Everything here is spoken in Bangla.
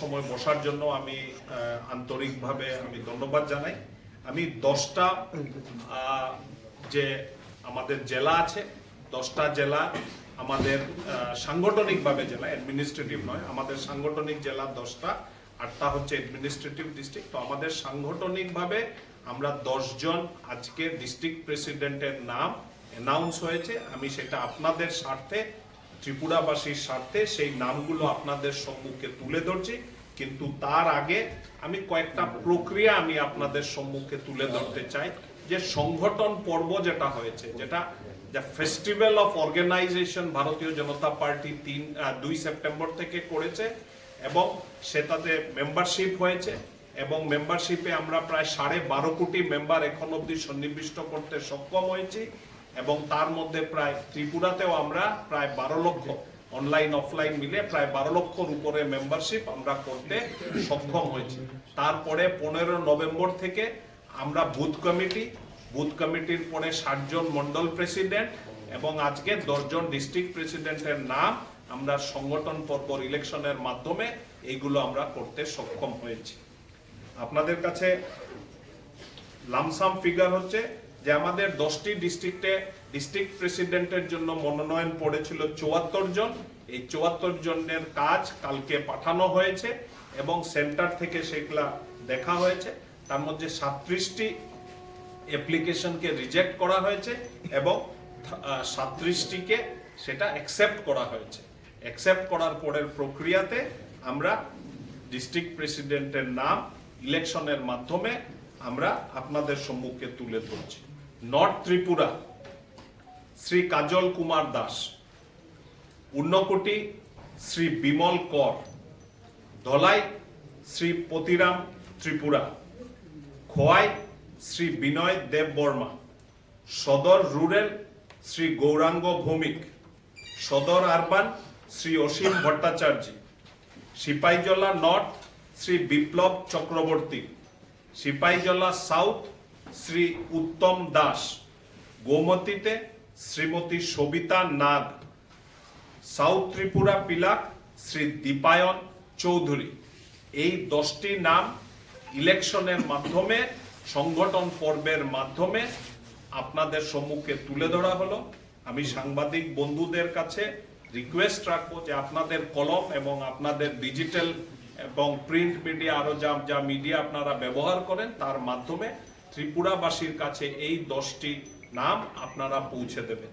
সময় বসার জন্য আমি আন্তরিকভাবে আমি ধন্যবাদ জানাই। আমি দশটা যে আমাদের জেলা আছে, দশটা জেলা আমাদের সাংগঠনিকভাবে জেলা অ্যাডমিনিস্ট্রেটিভ নয়, আমাদের সাংগঠনিক জেলা দশটা, আটটা হচ্ছে অ্যাডমিনিস্ট্রেটিভ ডিস্ট্রিক্ট তো আমাদের সাংগঠনিকভাবে আমরা দশজন আজকে ডিস্ট্রিক্ট প্রেসিডেন্টের নাম অ্যানাউন্স হয়েছে। আমি সেটা আপনাদের স্বার্থে ত্রিপুরাবাসীর স্বার্থে সেই নামগুলো আপনাদের সম্মুখে তুলে ধরছি। কিন্তু তার আগে আমি কয়েকটা প্রক্রিয়া আমি আপনাদের সম্মুখে তুলে ধরতে চাই। যে সংগঠন পর্ব যেটা হয়েছে, যেটা দ্য ফেস্টিভ্যাল অফ অর্গানাইজেশন ভারতীয় জনতা পার্টি তিন দুই সেপ্টেম্বর থেকে করেছে এবং সেটাতে মেম্বারশিপ হয়েছে এবং মেম্বারশিপে আমরা প্রায় সাড়ে বারো কোটি মেম্বার এখন অবধি সন্নিবিষ্ট করতে সক্ষম হয়েছি। এবং তার মধ্যে প্রায় ত্রিপুরাতেও আমরা প্রায় বারো লক্ষ অনলাইন অফলাইন মিলে প্রায় বারো লক্ষর উপরে মেম্বারশিপ আমরা করতে সক্ষম হয়েছি। তারপরে পনেরো নভেম্বর থেকে আমরা বুথ কমিটি, বুথ কমিটির পরে ষাটজন মন্ডল প্রেসিডেন্ট এবং আজকে দশজন ডিস্ট্রিক্ট প্রেসিডেন্টের নাম আমরা সংগঠন পর্বর ইলেকশনের মাধ্যমে এইগুলো আমরা করতে সক্ষম হয়েছি। আপনাদের কাছে লামসাম ফিগার হচ্ছে যে আমাদের দশটি ডিস্ট্রিক্টে ডিস্ট্রিক্ট প্রেসিডেন্টের জন্য মনোনয়ন পড়েছিল চুয়াত্তর জন। এই চুয়াত্তর জনের কাজ কালকে পাঠানো হয়েছে এবং সেন্টার থেকে সেগুলা দেখা হয়েছে। তার মধ্যে সাতত্রিশটি অ্যাপ্লিকেশনকে রিজেক্ট করা হয়েছে এবং সাতত্রিশটিকে সেটা অ্যাকসেপ্ট করা হয়েছে। অ্যাকসেপ্ট করার পরের প্রক্রিয়াতে আমরা ডিস্ট্রিক্ট প্রেসিডেন্টের নাম ইলেকশনের মাধ্যমে আমরা আপনাদের সম্মুখে তুলে ধরছি। নর্থ ত্রিপুরা, শ্রী কাজল কুমার দাস উন্নকুটি শ্রী বিমল কর, ধলাই শ্রী পতিরাম ত্রিপুরা, খোয়াই শ্রী বিনয় দেব বর্মা, সদর রুরেল Shri Gauranga Bhowmik, Sadar urban Shri Asim Bhattacharya Sepahijala north Shri Biplab Chakraborty Sepahijala south Shri Uttam Das, গোমতীতে Shrimati Sabita Nag, south Tripura Pilak Shri Dipayan Chowdhury. এই দশটি নাম ইলেকশনের মাধ্যমে, সংগঠন পর্বের মাধ্যমে আপনাদের সম্মুখে তুলে ধরা হলো। আমি সাংবাদিক বন্ধুদের কাছে রিকোয়েস্ট রাখব যে আপনাদের কলম এবং আপনাদের ডিজিটাল এবং প্রিন্ট মিডিয়া আরও যা যা মিডিয়া আপনারা ব্যবহার করেন, তার মাধ্যমে ত্রিপুরাবাসীর কাছে এই দশটি নাম আপনারা পৌঁছে দেবেন।